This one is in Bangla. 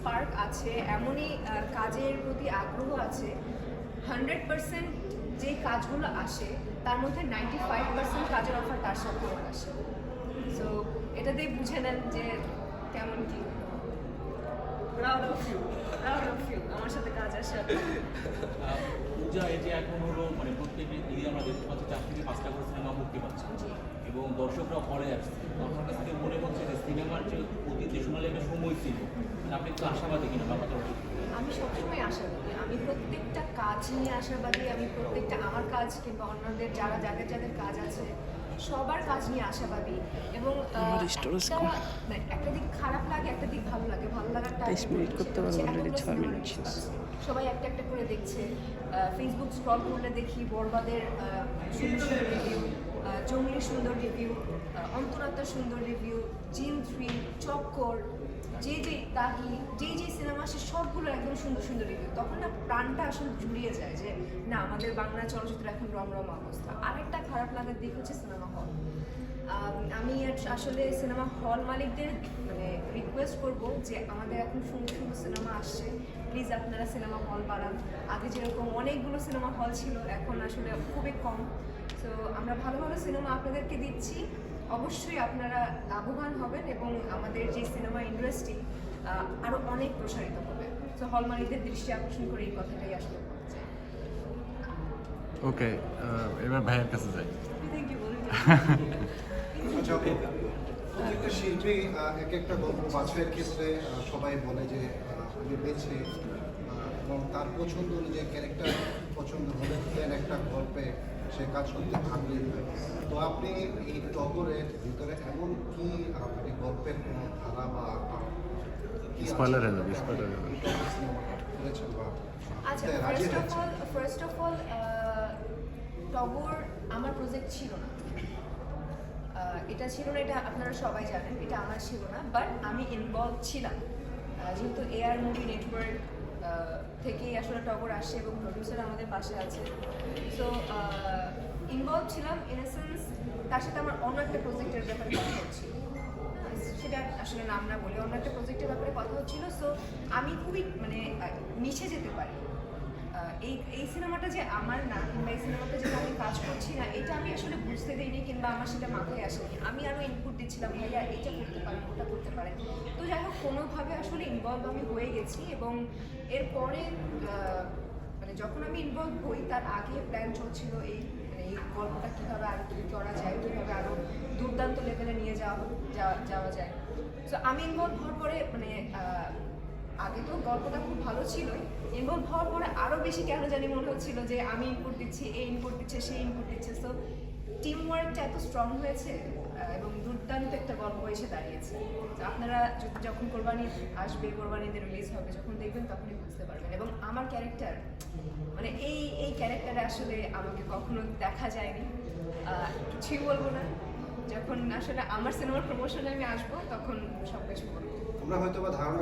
স্পার্ক আছে এমনই কাজের প্রতি আগ্রহ আছে। হান্ড্রেড পার্সেন্ট যে কাজগুলো আসে তার মধ্যে নাইনটি ফাইভ পার্সেন্ট কাজের অফার তার সাথে আসে। সো এটা দিয়ে বুঝে নেন যে কেমন কি। Proud of you proud of you আমার সাথে কাজ আসে। আহ, এই যে এখন হলো মানে প্রত্যেক ঈদে আমরা দেখতে পাচ্ছি চার থেকে পাঁচটা করে সিনেমা মুক্তি পাচ্ছে। এবং দর্শকরা হলে আসছে। তো কাছ থেকে মনে হচ্ছে যে সিনেমার যে অতীত যে সোনালি একটা সময় ছিল মানে আপনি একটু আশাবাদী কিনা বাবা আমি সবসময় আশাবাদী। আমি প্রত্যেকটা কাজ নিয়ে আশাবাদী আমি প্রত্যেকটা আমার কাজ কিংবা অন্যদের যারা যাদের যাদের কাজ আছে সবার কাজ নিয়ে আশাবাদী। এবং আমার একটা- দিক খারাপ লাগে একটা দিক ভালো লাগে। ভালো লাগারটা তেইশ মিনিট করতে পারব, already ছয় মিনিট শেষ। সবাই একটা একটা করে দেখছে। ফেসবুক স্ক্রল করলে দেখি বরবাদের সুন্দর রিভিউ জঙ্গলি সুন্দর রিভিউ অন্তরাত্মার সুন্দর রিভিউ জিন থ্রি চক্কর, যে যে তাহি, যে যে সিনেমা সে সবগুলো একদম সুন্দর সুন্দর রিভিউ তখন না প্রাণটা আসলে জুড়িয়ে যায় যে আমাদের বাংলা চলচ্চিত্র এখন রমরম অবস্থা। আরেকটা খারাপ লাগার দিক হচ্ছে সিনেমা হল আমি আস- আসলে সিনেমা হল মালিকদের মানে রিকোয়েস্ট করব যে আমাদের এখন সুন্দর সুন্দর সিনেমা আসছে। প্লিজ আপনারা সিনেমা হল বাড়ান। আগে যেরকম অনেকগুলো সিনেমা হল ছিল, এখন আসলে খুবই কম। তো আমরা ভালো ভালো সিনেমা আপনাদেরকে দিচ্ছি। অবশ্যই আপনারা লাভবান হবেন এবং আমাদের যে সিনেমা ইন্ডাস্ট্রি আরও অনেক প্রসারিত হবে। তো হল মালিকদের দৃষ্টি আকর্ষণ করে এই কথাটাই আসলে বলতে ওকে এবার ভাইয়ের কাছে যাই। আচ্ছা প্রত্যেকটা শিল্পী এক একটা গল্প বাছাইয়ের ক্ষেত্রে সবাই বলে যে আমি বেছে এবং তার পছন্দ অনুযায়ী ক্যারেক্টার পছন্দ হলে দেন একটা গল্পে সে কাজ করতে আগ্রহী হয় তো আপনি এই টগরের ভিতরে এমন কি আপনি গল্পের কোনো ধারা বা? Spoiler হয়ে যাবে, spoiler হয়ে যাবে। আচ্ছা first of all first of all Togor আমার প্রজেক্ট ছিল না। এটা ছিল না, এটা আপনারা সবাই জানেন, এটা আমার ছিল না বাট আমি ইনভলভ ছিলাম। যেহেতু এআর মুভি নেটওয়ার্ক থেকেই আসলে টগর আসে এবং প্রডিউসার আমাদের পাশে আছে। সো ইনভলভ ছিলাম ইন সেন্স তার সাথে আমার অন্য একটা প্রজেক্টের ব্যাপারে কথা হচ্ছিল। সেটা আসলে নাম না বলে অন্য একটা প্রজেক্টের ব্যাপারে কথা হচ্ছিল। সো আমি খুবই মানে মিশে যেতে পারি। এই এই সিনেমাটা যে আমার না, কিংবা এই সিনেমাটা যে আমি কাজ করছি না, এটা আমি আসলে বুঝতে দিইনি, কিংবা আমার সেটা মাথায় আসেনি। আমি আরও ইনপুট দিচ্ছিলাম, ভাইয়া, এটা করতে পারেন, ওটা করতে পারেন। তো যাই হোক, কোনোভাবে আসলে ইনভলভ আমি হয়ে গেছি এবং এরপরে মানে যখন আমি ইনভলভ হই, তার আগে প্ল্যান চলছিল এই মানে এই গল্পটা কীভাবে আরও কি করা যায়, কীভাবে আরও দুর্দান্ত লেভেলে নিয়ে যাওয়া যাওয়া যায়। তো আমি ইনভলভ হওয়ার পরে মানে আগে তো গল্পটা খুব ভালো ছিলই। ইনভলভ হওয়ার পরে আরও বেশি কেন জানি মনে হচ্ছিল যে আমি ইনপুট দিচ্ছি এই ইনপুট দিচ্ছে সেই ইনপুট দিচ্ছে। সো টিম ওয়ার্কটা এত স্ট্রং হয়েছে এবং দুর্দান্ত একটা গল্প এসে দাঁড়িয়েছে। তো আপনারা যখন কোরবানি আসবে, কোরবানিতে রিলিজ হবে, যখন দেখবেন তখনই বুঝতে পারবেন। এবং আমার ক্যারেক্টার মানে এই এই ক্যারেক্টারে আসলে আমাকে কখনো দেখা যায়নি। কিছুই বলব না। যখন আসলে আমার সিনেমার প্রমোশনে আমি আসব, তখন সব কিছু বলব। আমরা হয়তো বা ধারণা